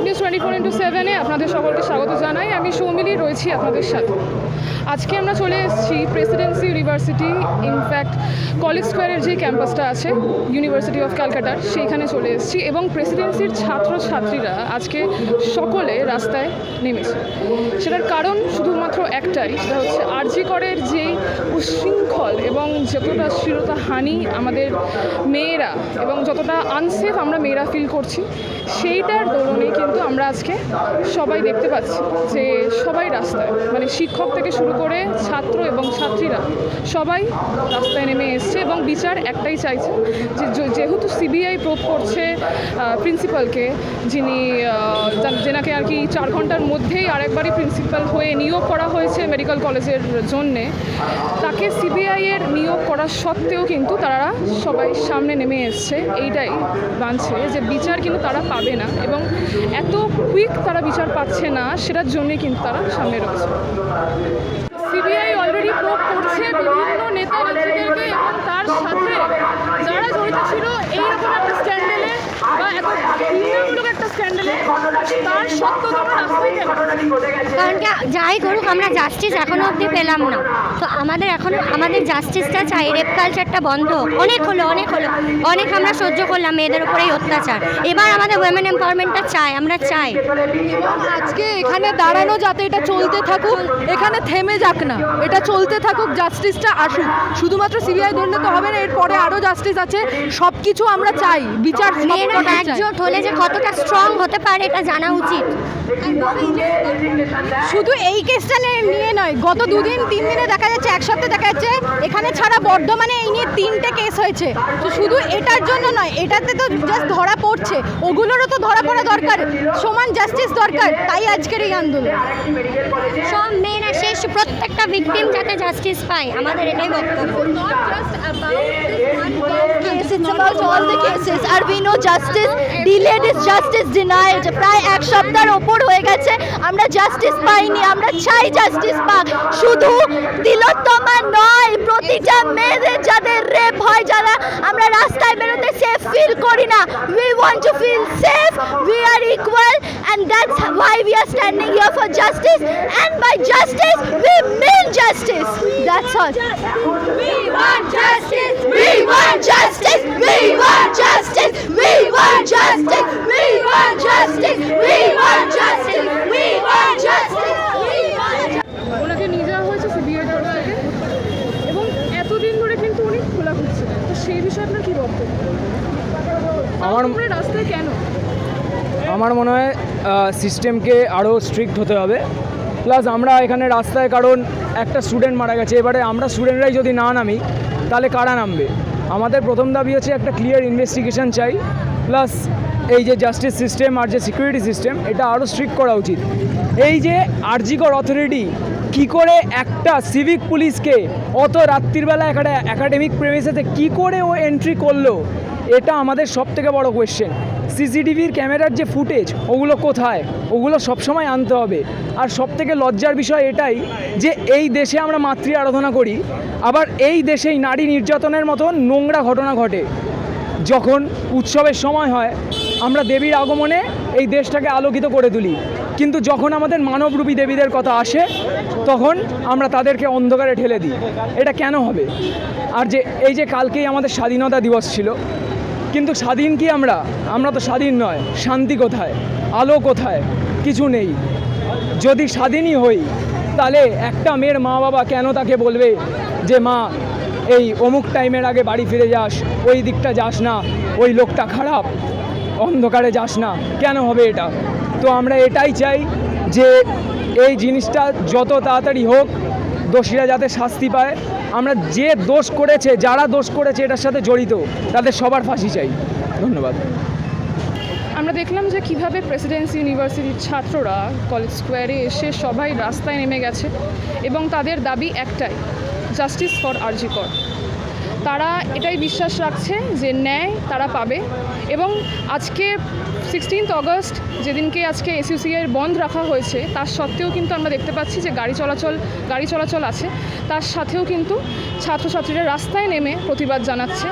Twenty four into সেভেনে আপনাদের সকলকে স্বাগত জানাই। আমি সৌমিলি, রয়েছি আপনাদের সাথে। আজকে আমরা চলে এসেছি প্রেসিডেন্সি ইউনিভার্সিটি ইনফ্যাক্ট কলেজ স্কোয়ারের যে ক্যাম্পাসটা আছে ইউনিভার্সিটি অফ ক্যালকাটার সেইখানে চলে এসেছি এবং প্রেসিডেন্সির ছাত্রছাত্রীরা আজকে সকলে রাস্তায় নেমেছে। সেটার কারণ শুধুমাত্র একটাই, সেটা হচ্ছে আরজি করের যে উশৃঙ্খল এবং যতটা শিরতা হানি আমাদের মেয়েরা এবং যতটা আনসেফ আমরা মেয়েরা ফিল করছি, সেইটার দৌড়নে কিন্তু আমরা আজকে সবাই দেখতে পাচ্ছি যে সবাই রাস্তায় মানে শিক্ষক থেকে শুরু করে ছাত্র এবং ছাত্রীরা সবাই রাস্তায় নেমে এসছে এবং বিচার একটাই চাইছে যে যেহেতু সিবিআই প্রোভ করছে প্রিন্সিপালকে যিনি যেনাকে আর কি চার ঘণ্টার মধ্যেই আরেকবারই প্রিন্সিপাল হয়ে নিয়োগ করা হয়েছে মেডিকেল কলেজের জন্যে, তাকে সিবিআইয়ের নিয়োগ করা সত্ত্বেও কিন্তু তারা সবাই সামনে নেমে এসছে। এইটাই মানছে যে বিচার কিন্তু তারা পাবে না এবং এত কুইক তারা বিচার পাচ্ছে না, সেটার জন্যই কিন্তু তারা সামনে রয়েছে। সিবিআই অলরেডি প্রোভ করছে বিভিন্ন নেতা নেত্রীদেরকে এবং তার সাথে যারা জড়িত ছিল এইরকম একটা স্ক্যান্ডেলে বা এত ঘৃণামূলক একটা স্ক্যান্ডেলে তার সত্ত্বেও রাস্তায় কেন? কারণ কি যাই করুক আমরা জাস্টিস এখনও অবধি পেলাম না। তো আমাদের এখনও আমাদের জাস্টিসটা চাই রেপ কালচারটা বন্ধ। অনেক হলো অনেক হলো। অনেক আমরা সহ্য করলাম মেয়েদের উপরে এই অত্যাচার। এবার আমাদের উইমেন এম্পাওয়ারমেন্টটা চাই আমরা চাই। আজকে এখানে দাঁড়ানো যাতে এটা চলতে থাকুক এখানে থেমে যাক না। এটা চলতে থাকুক জাস্টিসটা আসুক। শুধুমাত্র সিবিআই ধরলে তো হবে না এরপরে আরও জাস্টিস আছে। সব কিছু আমরা চাই বিচার মেয়েরা একজোট হলে যে কতটা স্ট্রং হতে পারে এটা জানা উচিত। শুধু এই কেসটা নিয়ে নয় গত দুদিন তিন দিনে দেখা যাচ্ছে এক সপ্তাহে দেখা যাচ্ছে এখানে ছাড়া বর্ধমানে এই নিয়ে তিনটে কেস হয়েছে। তো শুধু এটার জন্য নয় এটাতে তো জাস্ট ধরা পড়ছে। ওগুলোরও তো ধরা পড়া দরকার। সমান জাস্টিস দরকার তাই আজকের এই আন্দোলন। সব প্রত্যেকটা ভিকটিম যাতে জাস্টিস পায়, আমাদের এটাই বক্তব্য। Justice delayed is justice denied. প্রায় এক সপ্তাহের ওপর হয়ে গেছে। আমরা জাস্টিস পাইনি, আমরা চাই জাস্টিস পাক। শুধু তিলোত্তমা নয়, প্রতিটা মেয়েদের যাদের রেপ হয়, যারা আমরা রাস্তায় বেরোতে সেফ ফিল করি না। We want to feel safe we are equal and that's why we are standing here for justice and by justice we mean justice that's all We want justice! We want justice! We want justice! We want justice! We want justice! We want justice! We want justice! ওনাকে নিয়ে যাওয়া হয়েছে CBI তরফ থেকে এবং এতদিন ধরে কিন্তু উনি খোলা ঘুরছিলেন তো সেই বিষয়ে আপনার কী বক্তব্য আমার রাস্তায় কেন আমার মনে হয় সিস্টেমকে আরও স্ট্রিক্ট হতে হবে প্লাস আমরা এখানে রাস্তায় কারণ একটা স্টুডেন্ট মারা গেছে। এবারে আমরা স্টুডেন্টরাই যদি না নামি, তাহলে কারা নামবে? আমাদের প্রথম দাবি হচ্ছে একটা ক্লিয়ার ইনভেস্টিগেশন চাই। প্লাস এই যে জাস্টিস সিস্টেম আর যে সিকিউরিটি সিস্টেম এটা আরও স্ট্রিক্ট করা উচিত। এই যে আরজিকর অথরিটি কি করে একটা সিভিক পুলিশকে অত রাত্রিবেলা একটা একাডেমিক প্রেমিসেতে কি করে ও এন্ট্রি করল, এটা আমাদের সব থেকে বড় কোয়েশ্চেন সিসিটিভির ক্যামেরার যে ফুটেজ, ওগুলো কোথায়? ওগুলো সবসময় আনতে হবে। আর সব থেকে লজ্জার বিষয় এটাই যে এই দেশে আমরা মাতৃ আরাধনা করি, আবার এই দেশেই নারী নির্যাতনের মতো নোংরা ঘটনা ঘটে। যখন উৎসবের সময় হয়, আমরা দেবীর আগমনে এই দেশটাকে আলোকিত করে তুলি। কিন্তু যখন আমাদের মানবরূপী দেবীদের কথা আসে, তখন আমরা তাদেরকে অন্ধকারে ঠেলে দিই। এটা কেন হবে? আর যে, এই যে কালকেই আমাদের স্বাধীনতা দিবস ছিল কিন্তু স্বাধীন কি আমরা? আমরা তো স্বাধীন নয়। শান্তি কোথায়? আলো কোথায়? কিছু নেই। যদি স্বাধীনই হই, তাহলে একটা মেয়ের মা বাবা কেন তাকে বলবে যে, মা, এই অমুক টাইমের আগে বাড়ি ফিরে যাস, ওই দিকটা যাস না, ওই লোকটা খারাপ, অন্ধকারে যাস না, কেন হবে এটা? তো আমরা এটাই চাই যে, এই জিনিসটা যত তাড়াতাড়ি হোক, দোষীরা যাতে শাস্তি পায় আমরা যে দোষ করেছে, যারা দোষ করেছে, এটার সাথে জড়িত, তাদের সবার ফাঁসি চাই। ধন্যবাদ। আমরা দেখলাম যে কীভাবে প্রেসিডেন্সি ইউনিভার্সিটির ছাত্ররা কলেজ স্কোয়ারে এসে সবাই রাস্তায় নেমে গেছে এবং তাদের দাবি একটাই, জাস্টিস ফর আরজিকর তারা এটাই বিশ্বাস রাখছে যে ন্যায় তারা পাবে। এবং আজকে সিক্সটিন্থ অগস্ট যেদিনকে আজকে এসইউসিআইয়ের বন্ধ রাখা হয়েছে, তার সত্ত্বেও কিন্তু আমরা দেখতে পাচ্ছি যে গাড়ি চলাচল গাড়ি চলাচল আছে। তার সাথেও কিন্তু ছাত্রছাত্রীরা রাস্তায় নেমে প্রতিবাদ জানাচ্ছে।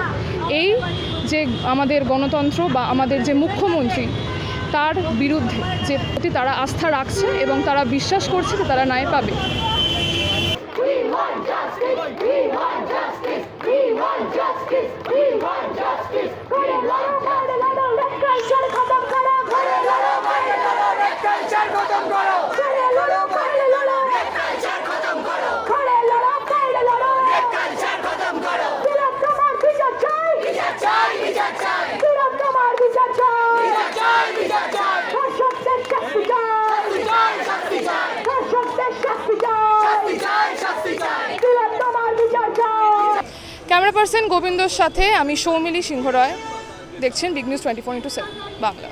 এই যে আমাদের গণতন্ত্র বা আমাদের যে মুখ্যমন্ত্রী, তার বিরুদ্ধে যে প্রতি তারা আস্থা রাখছে এবং তারা বিশ্বাস করছে যে তারা ন্যায় পাবে। ক্যামেরা পার্সন গোবিন্দর সাথে আমি সৌমিলি সিংহ রায় দেখছেন big news twenty four into seven Bangla.